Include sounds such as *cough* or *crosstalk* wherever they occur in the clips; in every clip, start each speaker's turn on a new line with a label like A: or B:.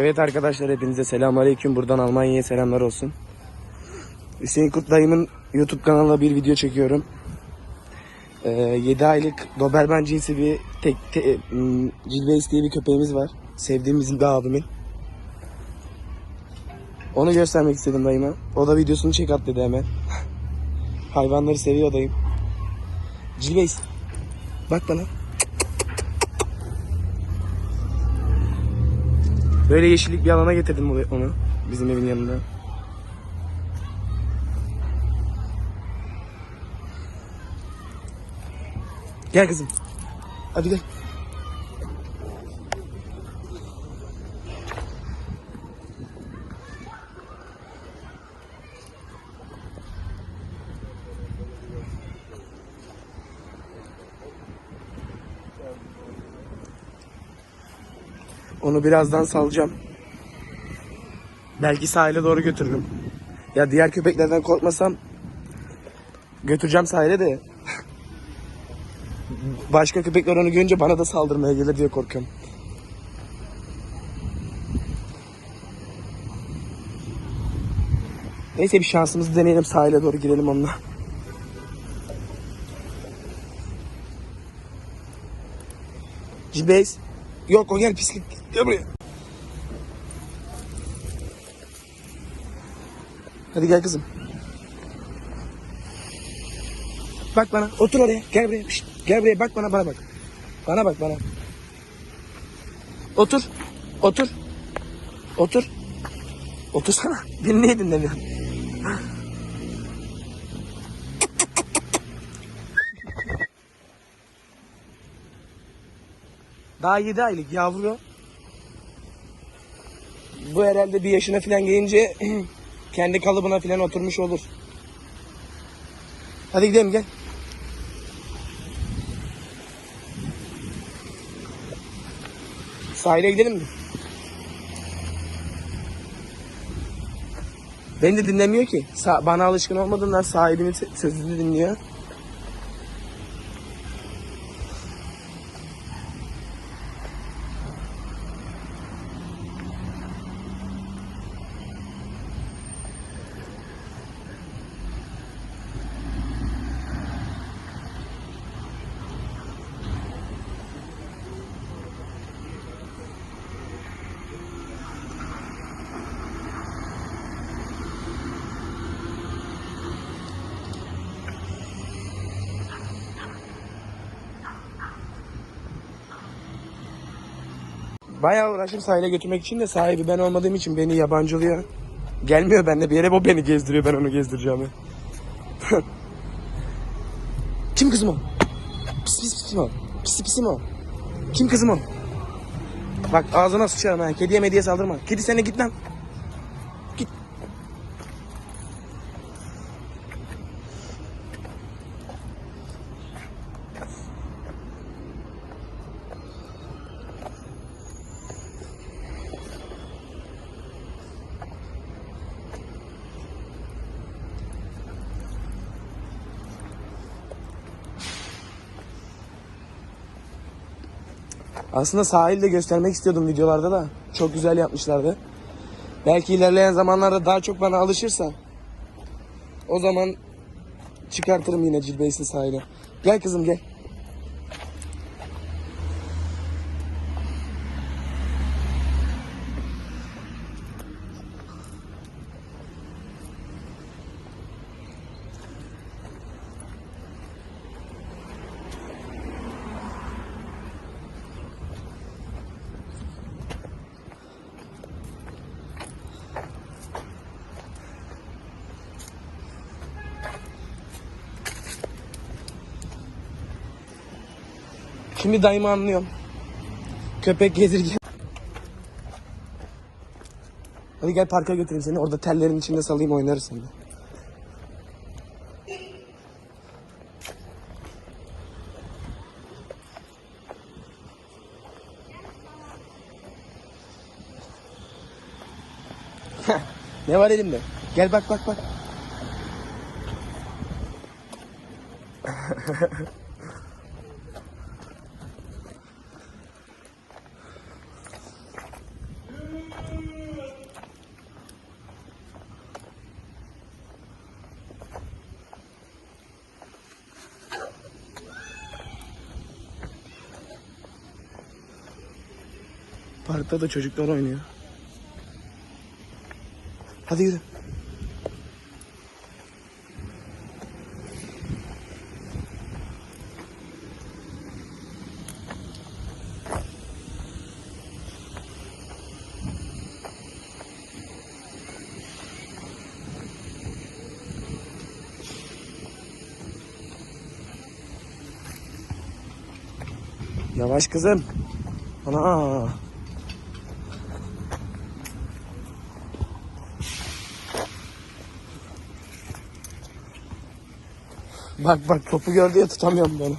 A: Evet arkadaşlar hepinize selamünaleyküm. Buradan Almanya'ya selamlar olsun. Hüseyin Kurt dayımın YouTube kanalına bir video çekiyorum. Ee, 7 aylık Doberman cinsi bir tek te, m, Cilveis diye bir köpeğimiz var. Sevdiğimiz bir abimin. Onu göstermek istedim dayıma. O da videosunu çek at dedi hemen. *laughs* Hayvanları seviyor dayım. Cilveis. Bak bana. Böyle yeşillik bir alana getirdim onu-. Bizim evin yanında. Gel kızım. Hadi gel. Onu birazdan salacağım. Belki sahile doğru götürürüm. Ya diğer köpeklerden korkmasam götüreceğim sahile de. *laughs* Başka köpekler onu görünce bana da saldırmaya gelir diye korkuyorum. Neyse bir şansımızı deneyelim sahile doğru girelim onunla. Cibes. Yok o gel pislik. Gel buraya. Hadi gel kızım. Bak bana. Otur oraya. Gel buraya. Şşt, gel buraya. Bak bana. Bana bak. Bana bak bana. Otur. Otur. Otur. Otursana. Beni niye dinlemiyorsun? Daha 7 aylık yavru. Bu herhalde bir yaşına falan gelince *clears throat* kendi kalıbına falan oturmuş olur. Hadi gidelim gel. Sahile gidelim mi? Beni de dinlemiyor ki. Bana alışkın olmadığından sahibinin se- sözünü dinliyor. Bayağı uğraştım sahile götürmek için de sahibi ben olmadığım için beni yabancılıyor. Gelmiyor benimle bir yere o beni gezdiriyor ben onu gezdireceğim. *laughs* Kim kızım o? Pis pis pis o. Pis pis o. Kim kızım o? Bak ağzına sıçarım ha. Kediye mediye saldırma. Kedi sen de git lan. Aslında sahilde göstermek istiyordum videolarda da. Çok güzel yapmışlardı. Belki ilerleyen zamanlarda daha çok bana alışırsa o zaman çıkartırım yine Cilbeysli sahile. Gel kızım gel. Şimdi dayımı anlıyorum. Köpek gezirken. Hadi gel parka götüreyim seni. Orada tellerin içinde salayım oynarız sen de. ne var elimde? Gel bak bak bak. *laughs* Parkta da çocuklar oynuyor. Hadi yürü. Yavaş kızım. Ana. Bak bak topu gördü ya tutamıyorum bunu.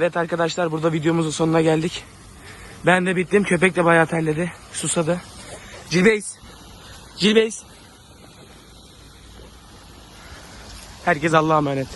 A: Evet arkadaşlar burada videomuzun sonuna geldik. Ben de bittim. Köpek de bayağı terledi. Susadı. Cilbeys. Cilbeys. Herkes Allah'a emanet.